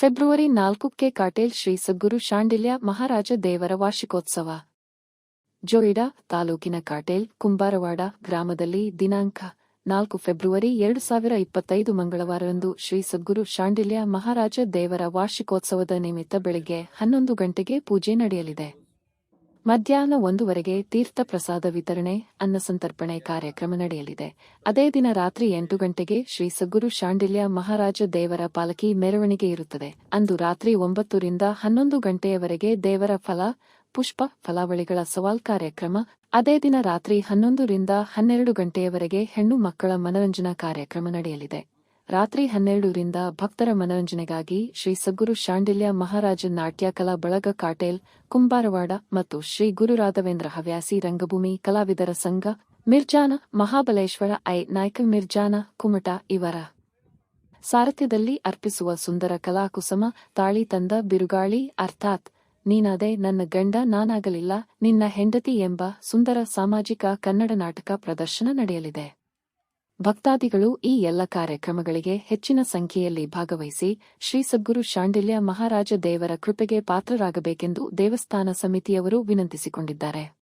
February ನಾಲ್ಕಕ್ಕೆ ಕಾಟೇಲ್ ಶ್ರೀ ಸದ್ಗುರು ಶಾಂಡಿಲ್ಯ ಮಹಾರಾಜ ದೇವರ ವಾರ್ಷಿಕೋತ್ಸವ. ಜೋಯಿಡಾ ತಾಲೂಕಿನ ಕಾಟೇಲ್, ಕುಂಬಾರವಾಡ ಗ್ರಾಮದಲ್ಲಿ ದಿನಾಂಕ ನಾಲ್ಕು ಫೆಬ್ರವರಿ ಎರಡು ಸಾವಿರ ಇಪ್ಪತ್ತೈದು ಮಂಗಳವಾರರಂದು ಶ್ರೀ ಸದ್ಗುರು ಶಾಂಡಿಲ್ಯ ಮಹಾರಾಜ ದೇವರ ವಾರ್ಷಿಕೋತ್ಸವದ ನಿಮಿತ್ತ ಬೆಳಗ್ಗೆ ಹನ್ನೊಂದು ಗಂಟೆಗೆ ಪೂಜೆ ನಡೆಯಲಿದೆ. ಮಧ್ಯಾಹ್ನ ಒಂದೂವರೆಗೆ ತೀರ್ಥ ಪ್ರಸಾದ ವಿತರಣೆ ಅನ್ನಸಂತರ್ಪಣೆ ಕಾರ್ಯಕ್ರಮ ನಡೆಯಲಿದೆ. ಅದೇ ದಿನ ರಾತ್ರಿ ಎಂಟು ಗಂಟೆಗೆ ಶ್ರೀ ಸಗುರು ಶಾಂಡಿಲ್ಯ ಮಹಾರಾಜ ದೇವರ ಪಾಲಕಿ ಮೆರವಣಿಗೆ ಇರುತ್ತದೆ. ಅಂದು ರಾತ್ರಿ ಒಂಬತ್ತರಿಂದ ಹನ್ನೊಂದು ಗಂಟೆಯವರೆಗೆ ದೇವರ ಫಲ, ಪುಷ್ಪ, ಫಲಾವಳಿಗಳ ಸವಾಲ್ ಕಾರ್ಯಕ್ರಮ, ಅದೇ ದಿನ ರಾತ್ರಿ ಹನ್ನೊಂದರಿಂದ ಹನ್ನೆರಡು ಗಂಟೆಯವರೆಗೆ ಹೆಣ್ಣು ಮಕ್ಕಳ ಮನರಂಜನಾ ಕಾರ್ಯಕ್ರಮ ನಡೆಯಲಿದೆ. ರಾತ್ರಿ ಹನ್ನೆರಡರಿಂದ ಭಕ್ತರ ಮನರಂಜನೆಗಾಗಿ ಶ್ರೀ ಸದ್ಗುರು ಶಾಂಡಿಲ್ಯ ಮಹಾರಾಜ ನಾಟ್ಯ ಕಲಾ ಬಳಗ ಕಾಟೇಲ್, ಕುಂಬಾರವಾಡ ಮತ್ತು ಶ್ರೀ ಗುರು ರಾಘವೇಂದ್ರ ಹವ್ಯಾಸಿ ರಂಗಭೂಮಿ ಕಲಾವಿದರ ಸಂಘ, ಮಿರ್ಜಾನ, ಮಹಾಬಲೇಶ್ವರ ಐ, ನಾಯ್ಕ ಮಿರ್ಜಾನ, ಕುಮಟ ಇವರ ಸಾರಥ್ಯದಲ್ಲಿ ಅರ್ಪಿಸುವ ಸುಂದರ ಕಲಾಕುಸಮ, ತಾಳಿ ತಂದ ಬಿರುಗಾಳಿ, ಅರ್ಥಾತ್, ನೀನಾದೆ ನನ್ನ ಗಂಡ ನಾನಾಗಲಿಲ್ಲ, ನಿನ್ನ ಹೆಂಡತಿ ಎಂಬ ಸುಂದರ ಸಾಮಾಜಿಕ ಕನ್ನಡ ನಾಟಕ ಪ್ರದರ್ಶನ ನಡೆಯಲಿದೆ. ಭಕ್ತಾದಿಗಳು ಈ ಎಲ್ಲ ಕಾರ್ಯಕ್ರಮಗಳಿಗೆ ಹೆಚ್ಚಿನ ಸಂಖ್ಯೆಯಲ್ಲಿ ಭಾಗವಹಿಸಿ ಶ್ರೀ ಸದ್ಗುರು ಶಾಂಡಿಲ್ಯ ಮಹಾರಾಜ ದೇವರ ಕೃಪೆಗೆ ಪಾತ್ರರಾಗಬೇಕೆಂದು ದೇವಸ್ಥಾನ ಸಮಿತಿಯವರು ವಿನಂತಿಸಿಕೊಂಡಿದ್ದಾರೆ.